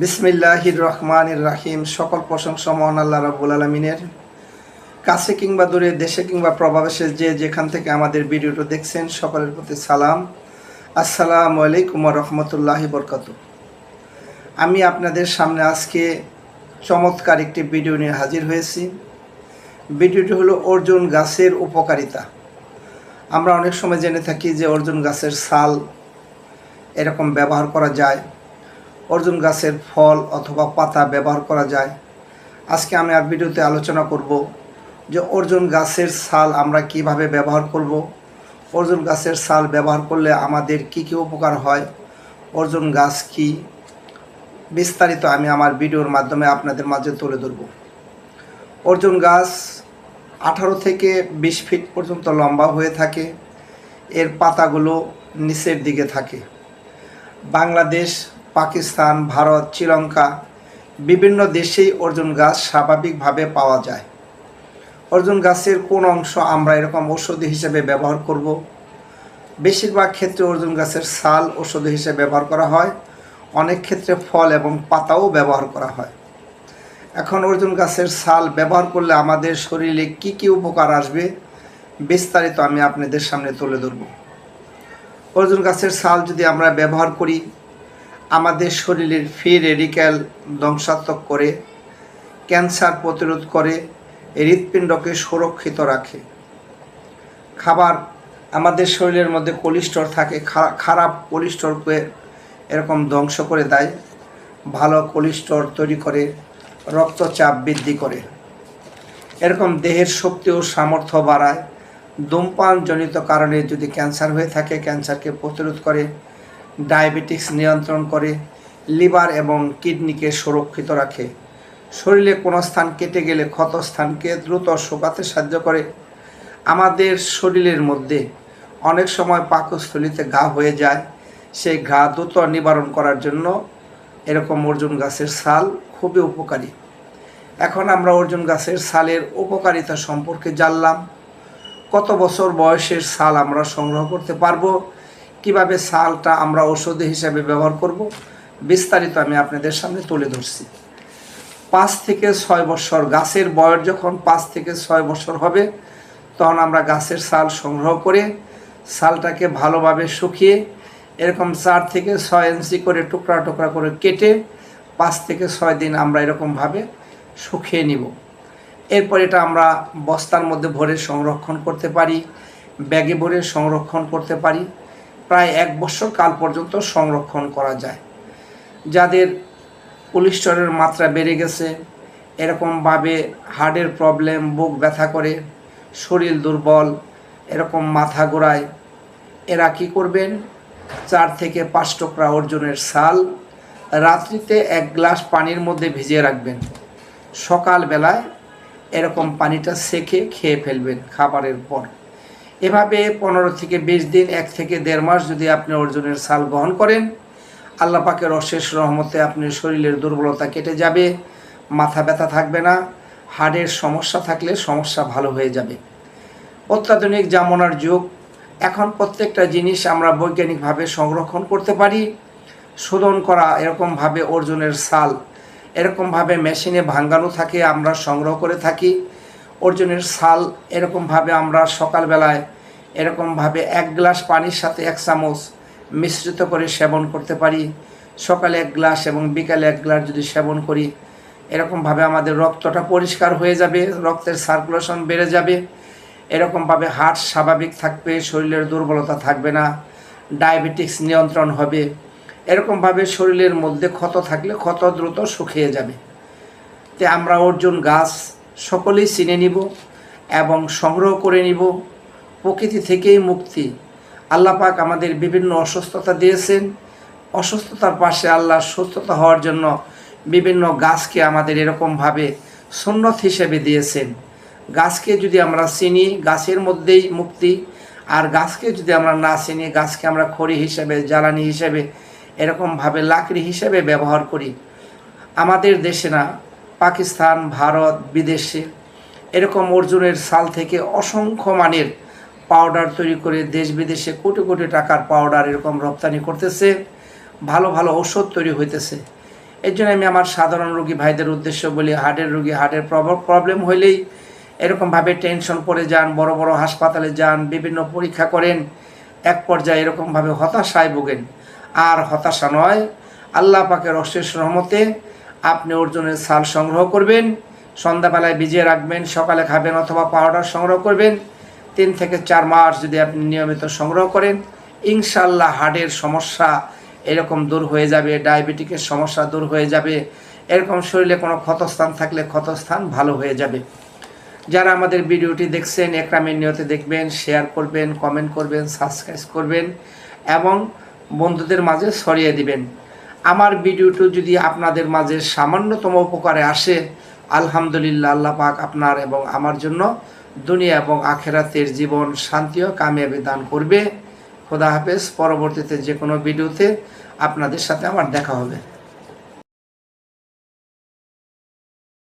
বিসমিল্লাহির রহমানির রাহিম সকল প্রশংসা মহান আল্লাহ রাবুল আলমিনের। কাছে কিংবা দূরে, দেশে কিংবা প্রবাসে যে যেখান থেকে আমাদের ভিডিওটা দেখছেন, সকলের প্রতি সালাম। আসসালামু আলাইকুম রহমতুল্লাহি বরকত আমি আপনাদের সামনে আজকে চমৎকার একটি ভিডিও নিয়ে হাজির হয়েছি। ভিডিওটি হলো অর্জুন গাছের উপকারিতা। আমরা অনেক সময় জেনে থাকি যে অর্জুন গাছের সাল এরকম ব্যবহার করা যায়। অর্জুন গাছের ফল অথবা পাতা ব্যবহার করা যায়। আজকে আমি আর ভিডিওতে আলোচনা করব যে অর্জুন গাছের ছাল আমরা কীভাবে ব্যবহার করব। অর্জুন গাছের ছাল ব্যবহার করলে আমাদের কি কি উপকার হয়? অর্জুন গাছ কি? বিস্তারিত আমি আমার ভিডিওর মাধ্যমে আপনাদের মাঝে তুলে ধরব। অর্জুন গাছ আঠারো থেকে বিশ ফিট পর্যন্ত লম্বা হয়ে থাকে। এর পাতাগুলো নিচের দিকে থাকে। বাংলাদেশ পাকিস্তান, ভারত, শ্রীলঙ্কা বিভিন্ন দেশেই অর্জুন গাছ স্বাভাবিকভাবে পাওয়া যায়। অর্জুন গাছের কোন অংশ আমরা এরকম ঔষধি হিসেবে ব্যবহার করব? বেশিরভাগ ক্ষেত্রে অর্জুন গাছের ছাল ঔষধি হিসেবে ব্যবহার করা হয়। অনেক ক্ষেত্রে ফল এবং পাতাও ব্যবহার করা হয়। এখন অর্জুন গাছের ছাল ব্যবহার করলে আমাদের শরীরে কি কি উপকার আসবে বিস্তারিত আমি আপনাদের সামনে তুলে ধরব। অর্জুন গাছের ছাল যদি আমরা ব্যবহার করি আমাদের শরীরের ফ্রি রেডিক্যাল ধ্বংসাত্মক করে, ক্যান্সার প্রতিরোধ করে, হৃৎপিণ্ডকে সুরক্ষিত রাখে। খাবার, আমাদের শরীরের মধ্যে কোলেস্ট্রল থাকে খারাপ কোলেস্ট্রলকে এরকম ধ্বংস করে দেয়, ভালো কোলেস্ট্রল তৈরি করে, রক্তচাপ বৃদ্ধি করে। এরকম দেহের শক্তি ও সামর্থ্য বাড়ায়, ধূমপানজনিত কারণে যদি ক্যান্সার হয়ে থাকে, ক্যান্সারকে প্রতিরোধ করে ডায়াবেটিক্স নিয়ন্ত্রণ করে, লিভার এবং কিডনিকে সুরক্ষিত রাখে। শরীরে কোনো স্থান কেটে গেলে ক্ষত স্থানকে দ্রুত শোকাতে সাহায্য করে। আমাদের শরীরের মধ্যে অনেক সময় পাকস্থলিতে ঘা হয়ে যায়, সেই ঘা দ্রুত নিবারণ করার জন্য এরকম অর্জুন গাছের ছাল খুবই উপকারী। এখন আমরা অর্জুন গাছের ছালের উপকারিতা সম্পর্কে জানলাম। কত বছর বয়সের ছাল আমরা সংগ্রহ করতে পারব? কীভাবে ছালটা আমরা ঔষধি হিসাবে ব্যবহার করব, বিস্তারিত আমি আপনাদের সামনে তুলে ধরছি। পাঁচ থেকে ছয় বছর, গাছের বয়স যখন পাঁচ থেকে ছয় বছর হবে, তখন আমরা গাছের ছাল সংগ্রহ করে ছালটাকে ভালোভাবে শুকিয়ে এরকম চার থেকে ছয় ইঞ্চি করে টুকরা টুকরা করে কেটে পাঁচ থেকে ছয় দিন আমরা এরকমভাবে শুকিয়ে নিব। এরপর এটা আমরা বস্তার মধ্যে ভরে সংরক্ষণ করতে পারি, ব্যাগে ভরে সংরক্ষণ করতে পারি। প্রায় এক বছর কাল পর্যন্ত সংরক্ষণ করা যায়। যাদের কোলেস্টরের মাত্রা বেড়ে গেছে, এরকমভাবে হার্টের প্রবলেম, বুক ব্যথা করে, শরীর দুর্বল, এরকম মাথা ঘোরায়, এরা কি করবেন? চার থেকে পাঁচ টুকরা অর্জুনের সাল রাত্রিতে এক গ্লাস পানির মধ্যে ভিজিয়ে রাখবেন। সকালবেলায় এরকম পানিটা সেকে খেয়ে ফেলবেন খাবারের পর। এভাবে পনেরো থেকে বিশ দিন, এক থেকে দেড় মাস যদি আপনি অর্জুনের সাল গ্রহণ করেন, আল্লাহ পাকের অশেষ রহমতে আপনার শরীরের দুর্বলতা কেটে যাবে, মাথা ব্যথা থাকবে না, হাড়ের সমস্যা থাকলে সমস্যা ভালো হয়ে যাবে। অত্যাধুনিক জামনার যুগ, এখন প্রত্যেকটা জিনিস আমরা বৈজ্ঞানিকভাবে সংরক্ষণ করতে পারি। শোধন করা এরকমভাবে অর্জুনের সাল, এরকমভাবে মেশিনে ভাঙ্গানো থাকে, আমরা সংগ্রহ করে থাকি। অর্জুনের সাল এরকমভাবে আমরা সকালবেলায় এরকমভাবে এক গ্লাস পানির সাথে এক চামচ মিশ্রিত করে সেবন করতে পারি। সকালে এক গ্লাস এবং বিকালে এক গ্লাস যদি সেবন করি, এরকমভাবে আমাদের রক্তটা পরিষ্কার হয়ে যাবে, রক্তের সার্কুলেশন বেড়ে যাবে। এরকমভাবে হার্ট স্বাভাবিক থাকবে, শরীরের দুর্বলতা থাকবে না ডায়াবেটিক্স নিয়ন্ত্রণ হবে। এরকমভাবে শরীরের মধ্যে ক্ষত থাকলে ক্ষত দ্রুত শুকিয়ে যাবে। তে আমরা অর্জুন গাছ সকলেই চিনে নিব এবং সংগ্রহ করে নিব। প্রকৃতি থেকেই মুক্তি। আল্লাহ পাক আমাদের বিভিন্ন অসুস্থতা দিয়েছেন। অসুস্থতার পাশে আল্লাহ সুস্থতা হওয়ার জন্য বিভিন্ন গাছকে আমাদের এরকমভাবে সুন্নত হিসেবে দিয়েছেন। গাছকে যদি আমরা চিনি, গাছের মধ্যেই মুক্তি। আর গাছকে যদি আমরা না চিনি, গাছকে আমরা খড়ি হিসেবে, জ্বালানি হিসেবে, এরকমভাবে লাকড়ি হিসেবে ব্যবহার করি। আমাদের দেশে না পাকিস্তান, ভারত, বিদেশে। এরকম অর্জুনের সাল থেকে অসংখ্য মানের পাউডার তৈরি করে দেশ বিদেশে কোটি কোটি টাকার পাউডার এরকম রপ্তানি করতেছে। ভালো ভালো ঔষধ তৈরি হইতেছে। এর জন্য আমি আমার সাধারণ রোগী ভাইদের উদ্দেশ্য বলি, হার্টের রোগী হার্টের প্রবলেম হইলেই এরকমভাবে টেনশন পড়ে যান, বড় বড় হাসপাতালে যান, বিভিন্ন পরীক্ষা করেন, এক পর্যায়ে এরকমভাবে হতাশায় ভোগেন। আর হতাশা নয়, আল্লাহ পাকের অশেষ রহমতে আপনি অর্জুনের সাল সংগ্রহ করবেন, সন্ধ্যাবেলায় ভিজিয়ে রাখবেন, সকালে খাবেন অথবা পাউডার সংগ্রহ করবেন। তিন থেকে চার মাস যদি আপনি নিয়মিত সংগ্রহ করেন ইনশাল্লাহ হার্টের সমস্যা এরকম দূর হয়ে যাবে, ডায়াবেটিকের সমস্যা দূর হয়ে যাবে, এরকম শরীরে কোনো ক্ষতস্থান থাকলে ক্ষতস্থান ভালো হয়ে যাবে। যারা আমাদের ভিডিওটি দেখছেন একরামের নিয়তে দেখবেন, শেয়ার করবেন, কমেন্ট করবেন, সাবস্ক্রাইব করবেন এবং বন্ধুদের মাঝে ছড়িয়ে দিবেন। আমার ভিডিওটি যদি আপনাদের মাঝে সামান্যতম উপকারে আসে, আলহামদুলিল্লাহ, আল্লাহ পাক আপনার এবং আমার জন্য দুনিয়া এবং আখেরাতের জীবন শান্তি ও কামিয়াবি দান করবে। খোদা হাফেজ, পরবর্তীতে যে কোনো ভিডিওতে আপনাদের সাথে আমার দেখা হবে।